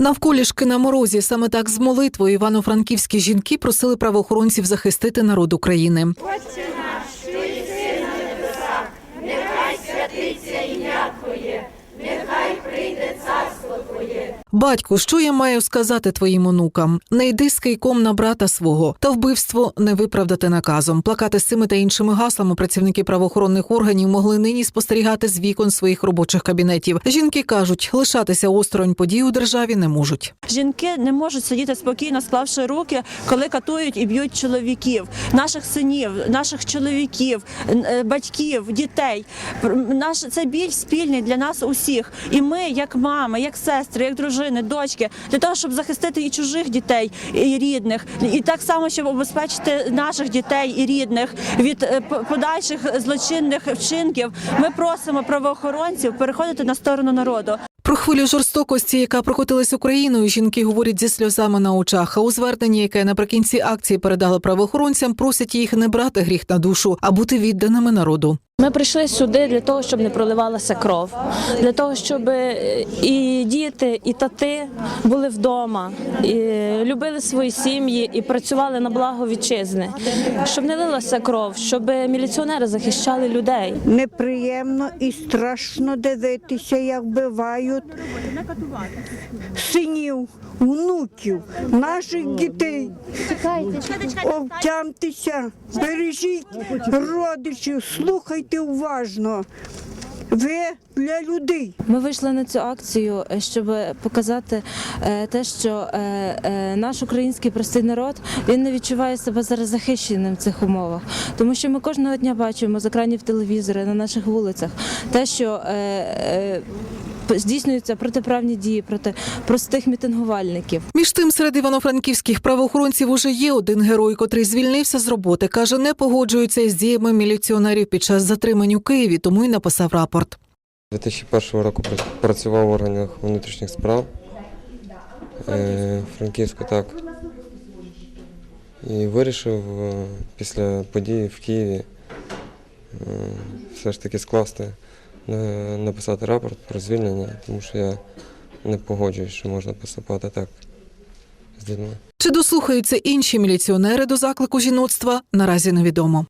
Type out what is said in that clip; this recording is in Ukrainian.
Навколішки на морозі саме так з молитвою івано-франківські жінки просили правоохоронців захистити народ України. Батьку, що я маю сказати твоїм онукам? Не йди з кийком на брата свого, та вбивство не виправдати наказом. Плакати з цими та іншими гаслами працівники правоохоронних органів могли нині спостерігати з вікон своїх робочих кабінетів. Жінки кажуть, лишатися осторонь подій у державі не можуть. Жінки не можуть сидіти спокійно, склавши руки, коли катують і б'ють чоловіків, наших синів, наших чоловіків, е, батьків, дітей. Наш це біль спільний для нас усіх. І ми, як мами, як сестри, як дружини, дочки, для того, щоб захистити і чужих дітей, і рідних, і так само, щоб обезпечити наших дітей і рідних від е, подальших злочинних вчинків. Ми просимо правоохоронців переходити на сторону народу. Про хвилю жорстокості, яка прокотилась Україною, жінки говорять зі сльозами на очах. А у зверненні, яке наприкінці акції передали правоохоронцям, просять їх не брати гріх на душу, а бути відданими народу. Ми прийшли сюди для того, щоб не проливалася кров, для того, щоб е, і діти, і тати були вдома, і любили свої сім'ї і працювали на благо вітчизни, щоб не лилася кров, щоб міліціонери захищали людей. Неприємно і страшно дивитися, як вбивають синів, внуків, наших дітей. Овтямтеся, бережіть родичів, слухайте уважно. Ви для людей. Ми вийшли на цю акцію, е, щоб показати е, те, що е, наш український простий народ він не відчуває себе зараз захищеним в цих умовах, тому що ми кожного дня бачимо з екранів телевізора на наших вулицях те, що здійснюються протиправні дії проти простих мітингувальників. Між тим, серед івано-франківських правоохоронців уже є один герой, котрий звільнився з роботи. каже, не погоджується із діями міліціонерів під час затримань у Києві, тому й написав рапорт. 2001 року працював в органах внутрішніх справ е, Франківську, так. І вирішив е, після події в Києві е, все ж таки скласти, написати рапорт про звільнення, тому що я не погоджуюсь, що можна поступати так з людьми. Чи дослухаються інші міліціонери до заклику жіноцтва, наразі невідомо.